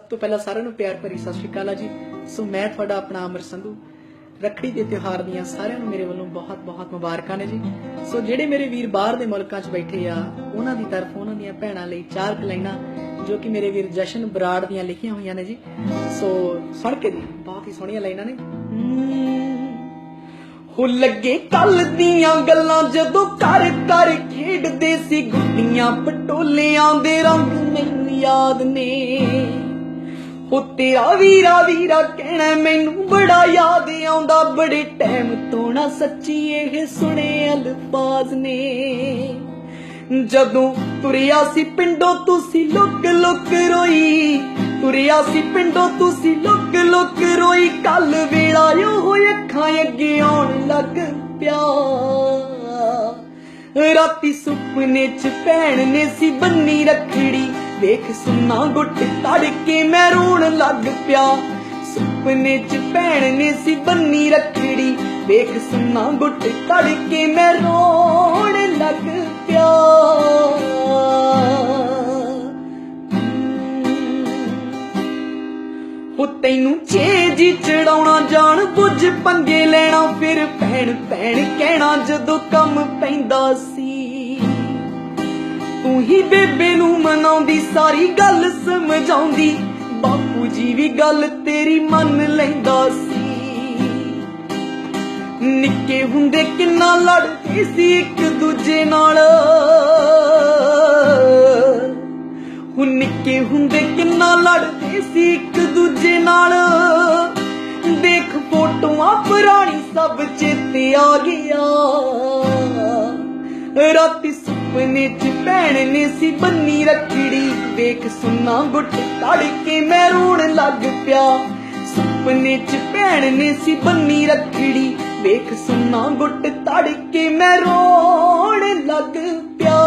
ਸਭ ਤੋਂ ਪਹਿਲਾਂ ਸਾਰਿਆਂ ਨੂੰ ਪਿਆਰ ਭਰੀ ਸਤਿ ਸ਼੍ਰੀ ਅਕਾਲ ਆ ਜੀ। ਸੋ ਮੈਂ ਤੁਹਾਡਾ ਆਪਣਾ ਅਮਰ ਸੰਧੂ। ਰੱਖੜੀ ਦੇ ਤਿਉਹਾਰ ਦੀਆਂ ਸਾਰਿਆਂ ਨੂੰ ਮੇਰੇ ਵੱਲੋਂ ਬਹੁਤ-ਬਹੁਤ ਮੁਬਾਰਕਾਂ ਨੇ ਜੀ। ਸੋ ਜਿਹੜੇ ਮੇਰੇ ਵੀਰ ਬਾਹਰ ਦੇ ਮੁਲਕਾਂ 'ਚ ਬੈਠੇ ਆ, ਉਹਨਾਂ ਦੀ ਤਰਫ ਉਹਨਾਂ ਦੀਆਂ ਭੈਣਾਂ ਲਈ ਚਾਰ ਕੁ ਜੋ ਕਿ ਮੇਰੇ ਵੀਰ ਜਸ਼ਨ ਬਰਾੜ ਦੀਆਂ ਲਿਖੀਆਂ ਹੋਈਆਂ ਨੇ ਜੀ। ਸੋ ਸੁਣ ਕੇ ਜੀ, ਬਹੁਤ ਹੀ ਸੋਹਣੀਆਂ ਲਾਈਨਾਂ ਨੇ। ਹੋ। ਲੱਗੇ ਕੱਲ ਦੀਆਂ ਗੱਲਾਂ ਜਦੋਂ ਕਰ ਕਰ ਖੇਡਦੇ ਸੀ, ਗੁੱਡੀਆਂ ਪਟੋਲੇ ਆਉਂਦੇ ਰੰਗ ਮੈਨੂੰ ਯਾਦ ਨੇ। ਹੋ ਤੇਰਾ ਵੀਰਾ ਵੀਰਾ ਕਹਿਣਾ ਮੈਨੂੰ ਬੜਾ ਯਾਦ ਆਉਂਦਾ, ਬੜੇ ਟਾਈਮ ਤੋਂ ਨਾ ਸੱਚੀ ਇਹ ਸੁਣੇ ਅਲਫਾਜ਼ ਨੇ। ਜਦੋਂ ਤੁਰਿਆ ਸੀ ਪਿੰਡੋਂ ਤੁਸੀਂ ਲੁੱਕ ਲੁੱਕ ਰੋਈ, ਤੁਰਿਆ ਸੀ ਪਿੰਡੋਂ ਤੁਸੀਂ ਲੁੱਕ ਲੁੱਕ ਰੋਈ, ਕੱਲ ਵੇਲਾ ਜੋ ਅੱਖਾਂ ਅੱਗੇ ਆਉਣ ਲੱਗ ਪਿਆ। ਰਾਤੀ ਸੁਪਨੇ ਚ ਭੈਣ ਨੇ ਸੀ ਬੰਨੀ ਰੱਖੜੀ ਵੇਖ ਸੁਨਾ ਗੁੱਟ ਤੜ ਕੇ ਮੈਂ ਰੋਣ ਲੱਗ ਪਿਆ। ਸੁਪਨੇ ਚ ਭੈਣ ਨੇ ਸੀ ਬੰਨੀ ਰੱਖੜੀ। ਵੇਖ ਸੁਨਾ ਗੁੱਟ ਤੜ ਕੇ ਮੈਂ ਰੋਣ ਲੱਗ ਪਿਆ। ਹੋ। ਤੈਨੂੰ ਛੇਜੀ ਚੜਾਉਣਾ, ਜਾਣ ਬੁੱਝ ਪੰਗੇ ਲੈਣਾ। ਫਿਰ ਭੈਣ ਭੈਣ ਕਹਿਣਾ ਜਦੋਂ ਕੰਮ ਪੈਂਦਾ ਸੀ। ਤੂੰ ਹੀ ਬੇਬੇ ਨੂੰ ਮਨਾਉਂਦੀ, ਸਾਰੀ ਗੱਲ ਸਮਝਾਉਂਦੀ। ਬਾਪੂ ਜੀ ਵੀ ਗੱਲ ਤੇਰੀ ਮੰਨ ਲੈਂਦਾ ਸੀ। ਨਿੱਕੇ ਹੁੰਦੇ ਕਿੰਨਾ ਲੜਦੇ ਸੀ ਇੱਕ ਦੂਜੇ ਨਾਲ। ਹੁਣ ਨਿੱਕੇ ਹੁੰਦੇ ਕਿੰਨਾ ਲੜਦੇ ਸੀ ਇੱਕ ਦੂਜੇ ਨਾਲ। ਦੇਖ ਫੋਟੋਆਂ ਪੁਰਾਣੀ ਸਭ ਚੇਤੇ ਆ ਗਿਆ ਰਾਤੀ ਸੁਪਨੇ ਚ ਭੈਣ ਨੇ ਸੀ ਬੰਨੀ ਰੱਖੜੀ। ਵੇਖ ਸੁਨਾ ਗੁੱਟ ਤੜ ਕੇ ਮੈਂ ਰੋਣ ਲੱਗ ਪਿਆ। ਸੁਪਨੇ ਚ ਭੈਣ ਨੇ ਸੀ ਬੰਨੀ ਰੱਖੜੀ। ਵੇਖ ਸੁਨਾ ਗੁੱਟ ਤੜ ਕੇ ਮੈਂ ਰੋਣ ਲੱਗ ਪਿਆ।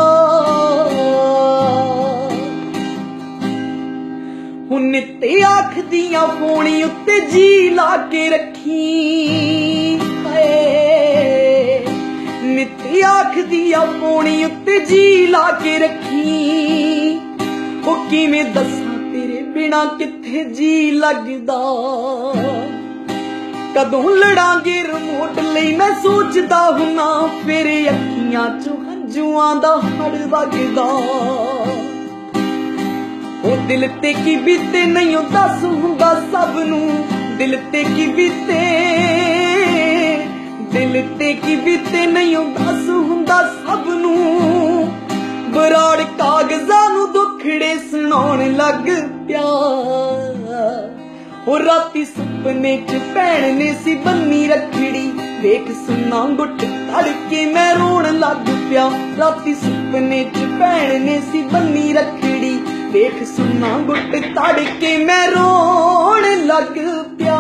ਹੁਣ ਤੇ ਆਖਦੀਆਂ ਫੋਣੀ ਉੱਤੇ ਜੀ ਲਾ ਕੇ ਰੱਖੀ। ਆਖਦੀ ਆ ਫੋਣੀ ਉੱਤੇ ਜੀ ਲਾ ਕੇ ਰੱਖੀ। ਉਹ ਕਿਵੇਂ ਦੱਸਾਂ ਤੇਰੇ ਬਿਨਾ ਕਿੱਥੇ ਜੀ ਲੱਗਦਾ। ਕਦੋਂ ਲੜਾਂਗੇ ਰਿਮੋਟ ਲਈ ਮੈਂ ਸੋਚਦਾ ਹੁੰਨਾ, ਫਿਰ ਅੱਖੀਆਂ ਚੋਂ ਹੰਝੂਆਂ ਦਾ ਹੜ ਵਗਦਾ। ਉਹ ਦਿਲ ਤੇ ਕੀ ਬੀਤੇ ਨਹੀਂ ਉਹ ਦੱਸ ਹੁੰਦਾ ਸਭ ਨੂੰ, ਦਿਲ ਤੇ ਕੀ ਬੀਤੇ ਦਿਲ ਤੇ ਕੀ ਬੀਤੇ ਨਹੀਂ ਉਹ ਦੱਸ ਨੂੰ ਸੁਣਾਉਣ ਲੱਗ ਪਿਆ। ਉਹ ਰਾਤੀ ਸੁਪਨੇ ਚ ਭੈਣ ਨੇ ਸੀ ਬੰਨੀ ਰੱਖੜੀ। ਵੇਖ ਸੁਨਾ ਗੁੱਟ ਤੜ ਮੈਂ ਰੋਣ ਲੱਗ ਪਿਆ। ਰਾਤੀ ਸੁਪਨੇ ਚ ਭੈਣ ਨੇ ਸੀ ਬੰਨੀ ਰੱਖੜੀ। ਵੇਖ ਸੁਨਾ ਗੁੱਟ ਤੜ ਕੇ ਮੈਂ ਰੋਣ ਲੱਗ ਪਿਆ।